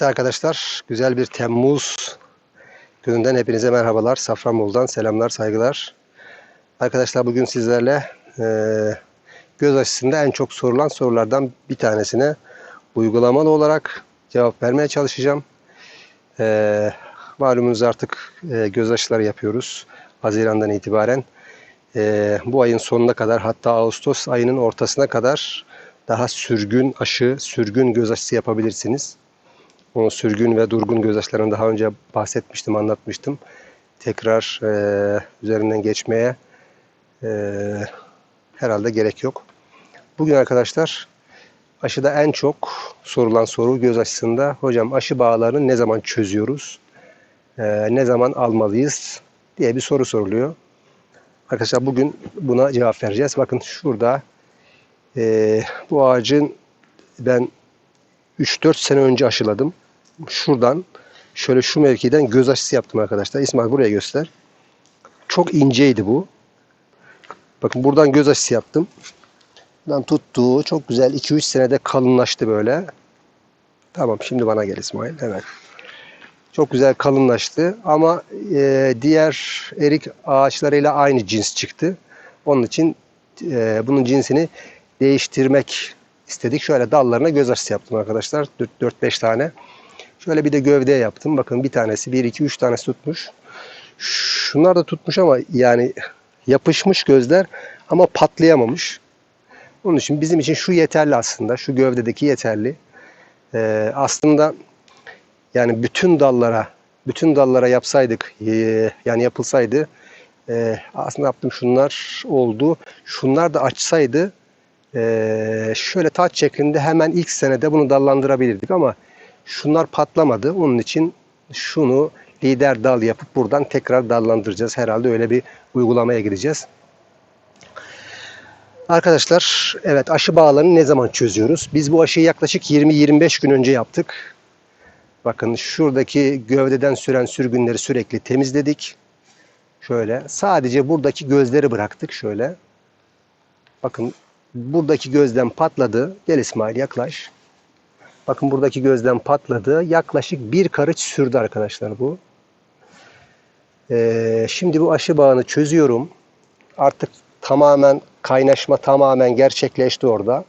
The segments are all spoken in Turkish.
Evet arkadaşlar, güzel bir Temmuz gününden hepinize merhabalar. Safranbolu'dan selamlar, saygılar. Arkadaşlar bugün sizlerle eee, göz aşısında en çok sorulan sorulardan bir tanesine uygulamalı olarak cevap vermeye çalışacağım. Eee malumunuz artık eee, göz aşıları yapıyoruz Haziran'dan itibaren. Eee, bu ayın sonuna kadar hatta Ağustos ayının ortasına kadar daha sürgün aşı, sürgün göz aşısı yapabilirsiniz. O sürgün ve durgun göz aşılarını daha önce bahsetmiştim, anlatmıştım. Tekrar eee, üzerinden geçmeye eee, herhalde gerek yok. Bugün arkadaşlar aşıda en çok sorulan soru göz aşısında hocam aşı bağlarını ne zaman çözüyoruz? Eee, ne zaman almalıyız? diye bir soru soruluyor. Arkadaşlar bugün buna cevap vereceğiz. Bakın şurada eee, bu ağacın ben 3-4 sene önce aşıladım. Şuradan şöyle şu mevkiden göz aşısı yaptım arkadaşlar. İsmail buraya göster. Çok inceydi bu. Bakın buradan göz aşısı yaptım. Buradan tuttu. Çok güzel. 2-3 senede kalınlaştı böyle. Tamam şimdi bana gel İsmail. Evet. Çok güzel kalınlaştı ama e, diğer erik ağaçlarıyla aynı cins çıktı. Onun için e, bunun cinsini değiştirmek istedik. Şöyle dallarına göz aşısı yaptım arkadaşlar. 4-5 tane. Şöyle bir de gövdeye yaptım. Bakın bir tanesi, 1, 2, 3 tanesi tutmuş. Şunlar da tutmuş ama yani yapışmış gözler ama patlayamamış. Onun için bizim için şu yeterli aslında. Şu gövdedeki yeterli. Ee, aslında yani bütün dallara bütün dallara yapsaydık e, yani yapılsaydı e, aslında yaptım şunlar oldu. Şunlar da açsaydı e, şöyle taç şeklinde hemen ilk senede bunu dallandırabilirdik ama şunlar patlamadı. Onun için şunu lider dal yapıp buradan tekrar dallandıracağız. Herhalde öyle bir uygulamaya gideceğiz. Arkadaşlar evet aşı bağlarını ne zaman çözüyoruz? Biz bu aşıyı yaklaşık 20-25 gün önce yaptık. Bakın şuradaki gövdeden süren sürgünleri sürekli temizledik. Şöyle sadece buradaki gözleri bıraktık şöyle. Bakın buradaki gözden patladı. Gel İsmail yaklaş. Bakın buradaki gözden patladı. Yaklaşık bir karış sürdü arkadaşlar bu. Ee, şimdi bu aşı bağını çözüyorum. Artık tamamen kaynaşma tamamen gerçekleşti orada.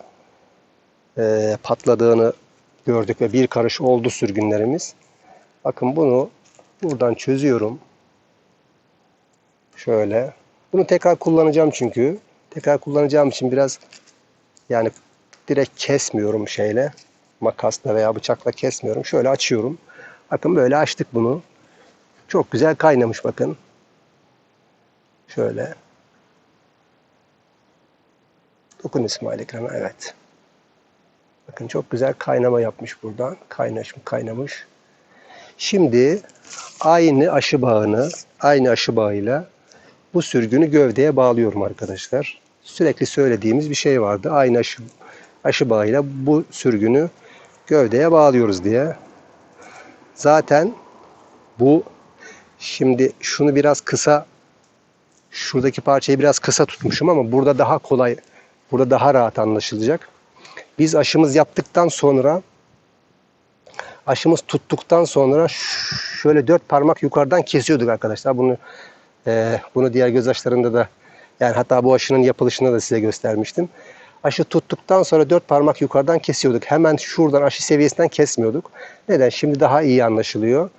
Ee, patladığını gördük ve bir karış oldu sürgünlerimiz. Bakın bunu buradan çözüyorum. Şöyle. Bunu tekrar kullanacağım çünkü. Tekrar kullanacağım için biraz yani direkt kesmiyorum şeyle. Makasla veya bıçakla kesmiyorum. Şöyle açıyorum. Bakın böyle açtık bunu. Çok güzel kaynamış bakın. Şöyle. Dokun İsmail ekrana. Evet. Bakın çok güzel kaynama yapmış buradan. Kaynaşmış, kaynamış. Şimdi aynı aşı bağını, aynı aşı bağıyla bu sürgünü gövdeye bağlıyorum arkadaşlar. Sürekli söylediğimiz bir şey vardı. Aynı aşı, aşı bağıyla bu sürgünü gövdeye bağlıyoruz diye. Zaten bu şimdi şunu biraz kısa şuradaki parçayı biraz kısa tutmuşum ama burada daha kolay burada daha rahat anlaşılacak. Biz aşımız yaptıktan sonra aşımız tuttuktan sonra şöyle dört parmak yukarıdan kesiyorduk arkadaşlar. Bunu e, bunu diğer göz aşılarında da yani hatta bu aşının yapılışında da size göstermiştim. Aşı tuttuktan sonra dört parmak yukarıdan kesiyorduk. Hemen şuradan aşı seviyesinden kesmiyorduk. Neden? Şimdi daha iyi anlaşılıyor.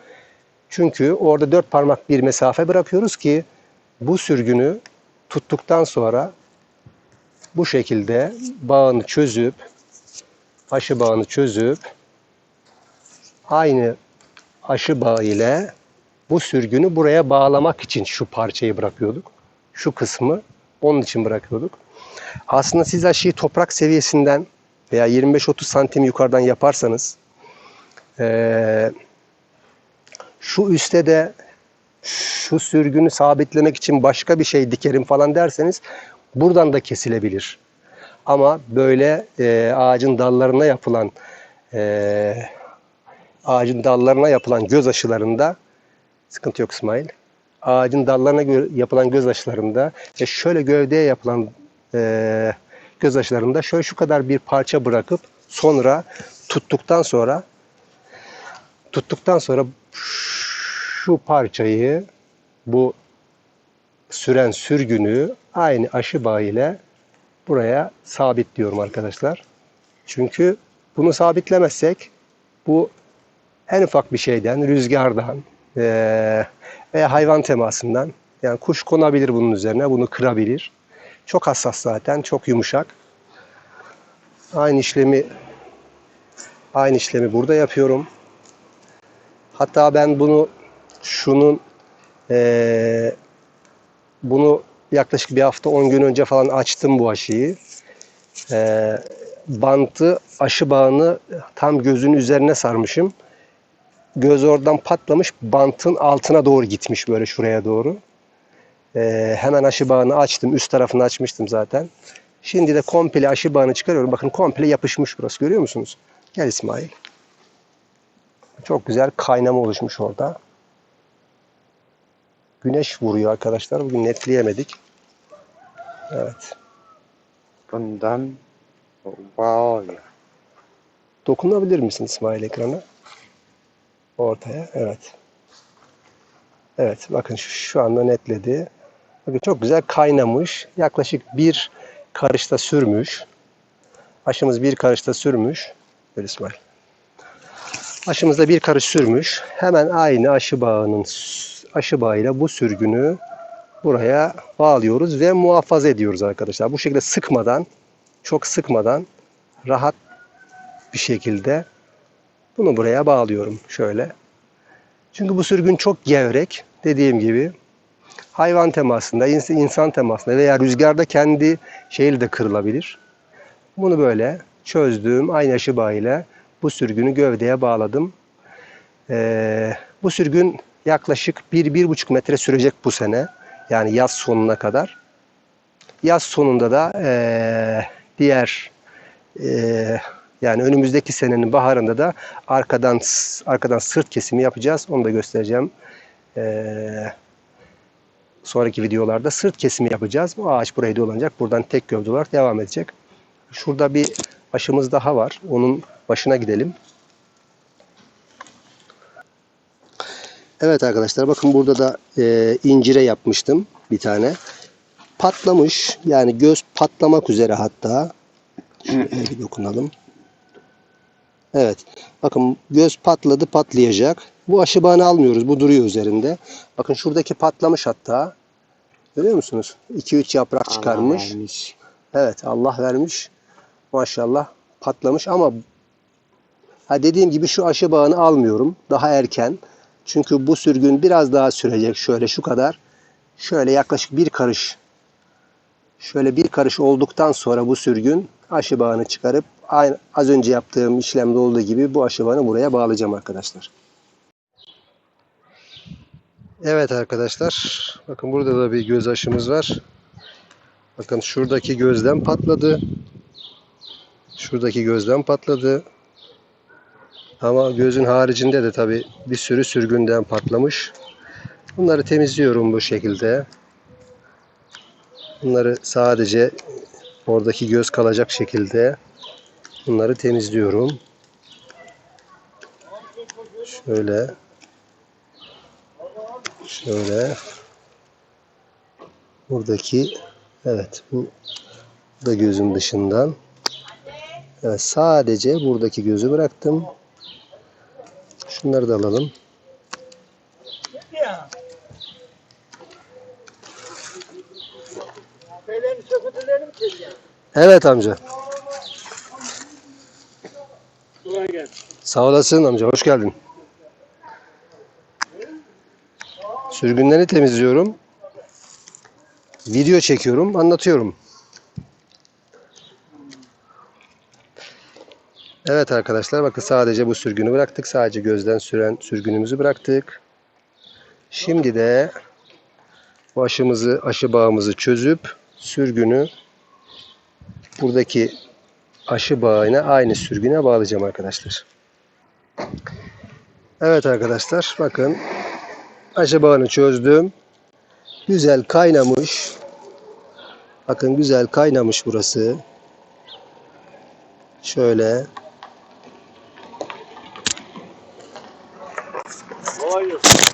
Çünkü orada dört parmak bir mesafe bırakıyoruz ki bu sürgünü tuttuktan sonra bu şekilde bağını çözüp aşı bağını çözüp aynı aşı bağı ile bu sürgünü buraya bağlamak için şu parçayı bırakıyorduk. Şu kısmı onun için bırakıyorduk. Aslında siz aşıyı toprak seviyesinden veya 25-30 santim yukarıdan yaparsanız eee, şu üstte de şu sürgünü sabitlemek için başka bir şey dikerim falan derseniz buradan da kesilebilir. Ama böyle e, ağacın dallarına yapılan e, ağacın dallarına yapılan göz aşılarında sıkıntı yok İsmail. Ağacın dallarına gö- yapılan göz aşılarında ve şöyle gövdeye yapılan e, göz aşılarında şöyle şu kadar bir parça bırakıp sonra tuttuktan sonra tuttuktan sonra şu parçayı bu süren sürgünü aynı aşı bağı ile buraya sabitliyorum arkadaşlar. Çünkü bunu sabitlemezsek bu en ufak bir şeyden, rüzgardan veya hayvan temasından yani kuş konabilir bunun üzerine, bunu kırabilir. Çok hassas zaten, çok yumuşak. Aynı işlemi aynı işlemi burada yapıyorum. Hatta ben bunu şunun eee, bunu yaklaşık bir hafta 10 gün önce falan açtım bu aşıyı. Eee bantı aşı bağını tam gözün üzerine sarmışım. Göz oradan patlamış bantın altına doğru gitmiş böyle şuraya doğru. Eee, hemen aşı bağını açtım. Üst tarafını açmıştım zaten. Şimdi de komple aşı bağını çıkarıyorum. Bakın komple yapışmış burası görüyor musunuz? Gel İsmail. Çok güzel kaynama oluşmuş orada. Güneş vuruyor arkadaşlar. Bugün netleyemedik. Evet. Bundan wow. Dokunabilir misin İsmail ekrana? Ortaya. Evet. Evet. Bakın şu, şu anda netledi. Bakın çok güzel kaynamış. Yaklaşık bir karışta sürmüş. Aşımız bir karışta sürmüş. Böyle İsmail. Aşımızda bir karış sürmüş. Hemen aynı aşı bağının aşı bağıyla bu sürgünü buraya bağlıyoruz ve muhafaza ediyoruz arkadaşlar. Bu şekilde sıkmadan, çok sıkmadan rahat bir şekilde bunu buraya bağlıyorum şöyle. Çünkü bu sürgün çok gevrek dediğim gibi hayvan temasında, ins- insan temasında veya rüzgarda kendi şeyle de kırılabilir. Bunu böyle çözdüğüm aynı aşı bağıyla bu sürgünü gövdeye bağladım. Ee, bu sürgün yaklaşık 1-1,5 metre sürecek bu sene. Yani yaz sonuna kadar. Yaz sonunda da ee, diğer ee, yani önümüzdeki senenin baharında da arkadan arkadan sırt kesimi yapacağız. Onu da göstereceğim. Ee, sonraki videolarda sırt kesimi yapacağız. Bu ağaç buraya dolanacak. Buradan tek gövde olarak devam edecek. Şurada bir aşımız daha var. Onun başına gidelim. Evet arkadaşlar bakın burada da e, incire yapmıştım bir tane. Patlamış. Yani göz patlamak üzere hatta. Şöyle bir dokunalım. Evet. Bakın göz patladı patlayacak. Bu aşı bağını almıyoruz. Bu duruyor üzerinde. Bakın şuradaki patlamış hatta. Görüyor musunuz? 2-3 yaprak çıkarmış. Allah vermiş. Evet Allah vermiş. Maşallah patlamış ama ha dediğim gibi şu aşı bağını almıyorum. Daha erken. Çünkü bu sürgün biraz daha sürecek. Şöyle şu kadar. Şöyle yaklaşık bir karış. Şöyle bir karış olduktan sonra bu sürgün aşı bağını çıkarıp aynı az önce yaptığım işlemde olduğu gibi bu aşı bağını buraya bağlayacağım arkadaşlar. Evet arkadaşlar. Bakın burada da bir göz aşımız var. Bakın şuradaki gözden patladı. Şuradaki gözden patladı. Ama gözün haricinde de tabi bir sürü sürgünden patlamış. Bunları temizliyorum bu şekilde. Bunları sadece oradaki göz kalacak şekilde bunları temizliyorum. Şöyle. Şöyle. Buradaki evet bu da gözün dışından. Evet, sadece buradaki gözü bıraktım. Şunları da alalım. Evet amca. Sağ olasın amca. Hoş geldin. Sürgünleri temizliyorum. Video çekiyorum, anlatıyorum. Evet arkadaşlar bakın sadece bu sürgünü bıraktık. Sadece gözden süren sürgünümüzü bıraktık. Şimdi de bu aşımızı, aşı bağımızı çözüp sürgünü buradaki aşı bağına aynı sürgüne bağlayacağım arkadaşlar. Evet arkadaşlar bakın aşı çözdüm. Güzel kaynamış. Bakın güzel kaynamış burası. Şöyle.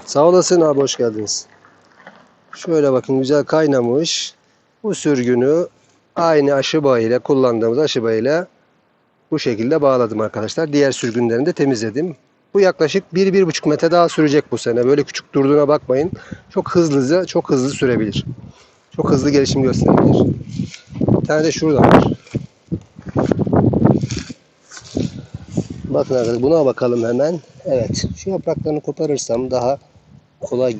Sağ olasın abi hoş geldiniz. Şöyle bakın güzel kaynamış. Bu sürgünü aynı aşı bağıyla kullandığımız aşı bağıyla bu şekilde bağladım arkadaşlar. Diğer sürgünlerini de temizledim. Bu yaklaşık 1-1,5 metre daha sürecek bu sene. Böyle küçük durduğuna bakmayın. Çok hızlıca, çok hızlı sürebilir. Çok hızlı gelişim gösterebilir. Bir tane de şurada var. Bakın arkadaşlar buna bakalım hemen. Evet. Şu yapraklarını koparırsam daha kolay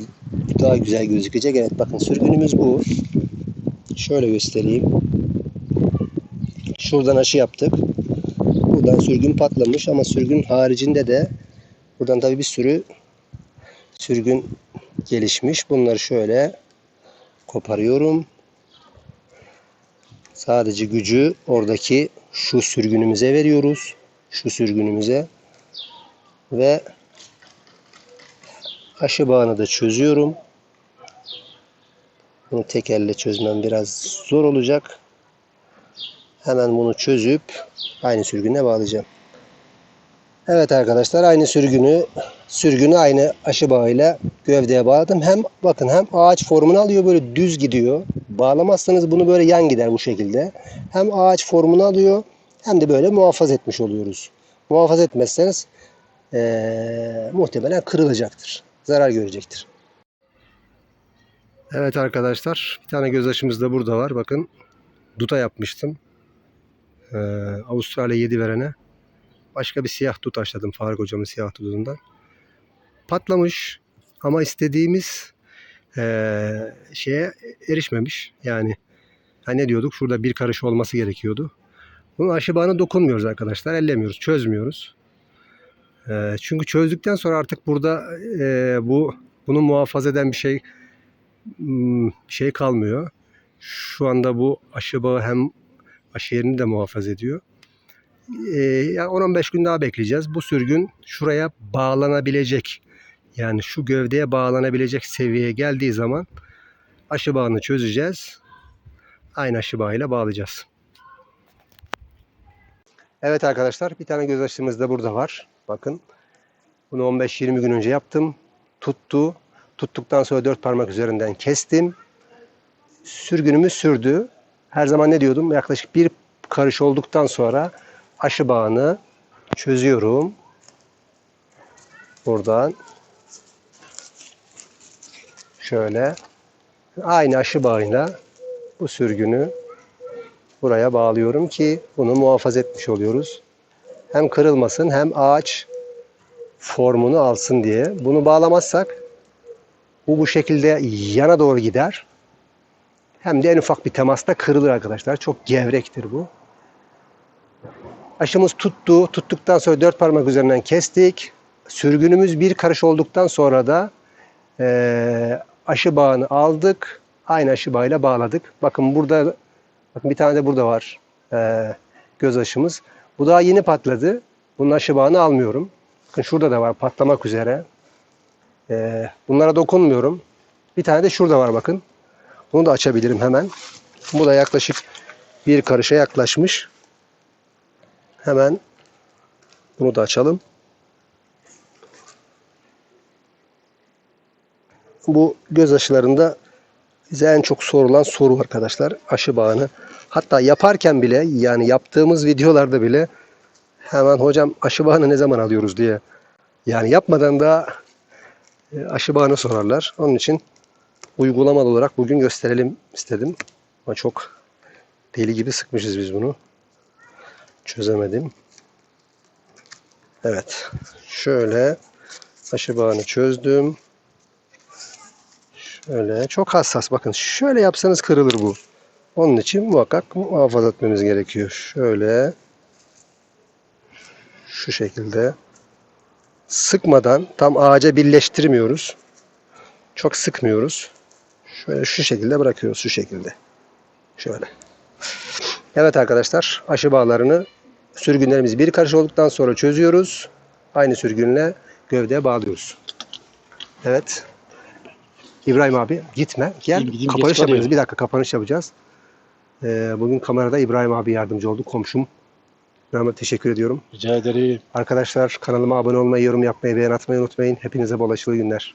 daha güzel gözükecek. Evet bakın sürgünümüz bu. Şöyle göstereyim. Şuradan aşı yaptık. Buradan sürgün patlamış ama sürgün haricinde de buradan tabii bir sürü sürgün gelişmiş. Bunları şöyle koparıyorum. Sadece gücü oradaki şu sürgünümüze veriyoruz. Şu sürgünümüze ve aşı bağını da çözüyorum. Bunu tek elle çözmem biraz zor olacak. Hemen bunu çözüp aynı sürgüne bağlayacağım. Evet arkadaşlar aynı sürgünü sürgünü aynı aşı bağıyla gövdeye bağladım. Hem bakın hem ağaç formunu alıyor böyle düz gidiyor. Bağlamazsanız bunu böyle yan gider bu şekilde. Hem ağaç formunu alıyor hem de böyle muhafaza etmiş oluyoruz. Muhafaza etmezseniz eee, muhtemelen kırılacaktır. Zarar görecektir. Evet arkadaşlar bir tane gözaşımız da burada var. Bakın duta yapmıştım. Ee, Avustralya 7 verene. Başka bir siyah dut açladım Faruk hocamın siyah dutundan. Patlamış ama istediğimiz ee, şeye erişmemiş. Yani ha ne diyorduk? Şurada bir karış olması gerekiyordu. Bunun aşı bağına dokunmuyoruz arkadaşlar. Ellemiyoruz, çözmüyoruz. Ee, çünkü çözdükten sonra artık burada ee, bu bunu muhafaza eden bir şey hmm, şey kalmıyor. Şu anda bu aşı bağı hem aşı yerini de muhafaza ediyor. Ee, yani 10-15 gün daha bekleyeceğiz. Bu sürgün şuraya bağlanabilecek yani şu gövdeye bağlanabilecek seviyeye geldiği zaman aşı bağını çözeceğiz. Aynı aşı bağıyla bağlayacağız. Evet arkadaşlar bir tane göz aşımız da burada var. Bakın bunu 15-20 gün önce yaptım. Tuttu. Tuttuktan sonra dört parmak üzerinden kestim. Sürgünümü sürdü. Her zaman ne diyordum? Yaklaşık bir karış olduktan sonra aşı bağını çözüyorum. Buradan şöyle aynı aşı bağıyla bu sürgünü buraya bağlıyorum ki bunu muhafaza etmiş oluyoruz. Hem kırılmasın hem ağaç formunu alsın diye. Bunu bağlamazsak bu bu şekilde yana doğru gider. Hem de en ufak bir temasta kırılır arkadaşlar. Çok gevrektir bu. Aşımız tuttu. Tuttuktan sonra dört parmak üzerinden kestik. Sürgünümüz bir karış olduktan sonra da eee, aşı bağını aldık. Aynı aşı bağıyla bağladık. Bakın burada bakın bir tane de burada var. eee, göz aşımız. Bu daha yeni patladı. Bunun aşı bağını almıyorum. Bakın şurada da var patlamak üzere. Ee, bunlara dokunmuyorum. Bir tane de şurada var bakın. Bunu da açabilirim hemen. Bu da yaklaşık bir karışa yaklaşmış. Hemen bunu da açalım. Bu göz aşılarında bize en çok sorulan soru arkadaşlar aşı bağını. Hatta yaparken bile yani yaptığımız videolarda bile hemen hocam aşı bağını ne zaman alıyoruz diye. Yani yapmadan da e, aşı bağını sorarlar. Onun için uygulamalı olarak bugün gösterelim istedim. Ama çok deli gibi sıkmışız biz bunu. Çözemedim. Evet. Şöyle aşı bağını çözdüm. Şöyle çok hassas bakın. Şöyle yapsanız kırılır bu. Onun için muhakkak muhafaza etmemiz gerekiyor. Şöyle şu şekilde sıkmadan tam ağaca birleştirmiyoruz. Çok sıkmıyoruz. Şöyle şu şekilde bırakıyoruz şu şekilde. Şöyle. Evet arkadaşlar aşı bağlarını sürgünlerimiz bir karış olduktan sonra çözüyoruz. Aynı sürgünle gövdeye bağlıyoruz. Evet. İbrahim abi gitme. Gel. Gideyim, gideyim, kapanış yapacağız. Bir dakika kapanış yapacağız. Ee, bugün kamerada İbrahim abi yardımcı oldu. Komşum. İbrahim'e teşekkür ediyorum. Rica ederim. Arkadaşlar kanalıma abone olmayı, yorum yapmayı, beğen atmayı unutmayın. Hepinize bol aşılı günler.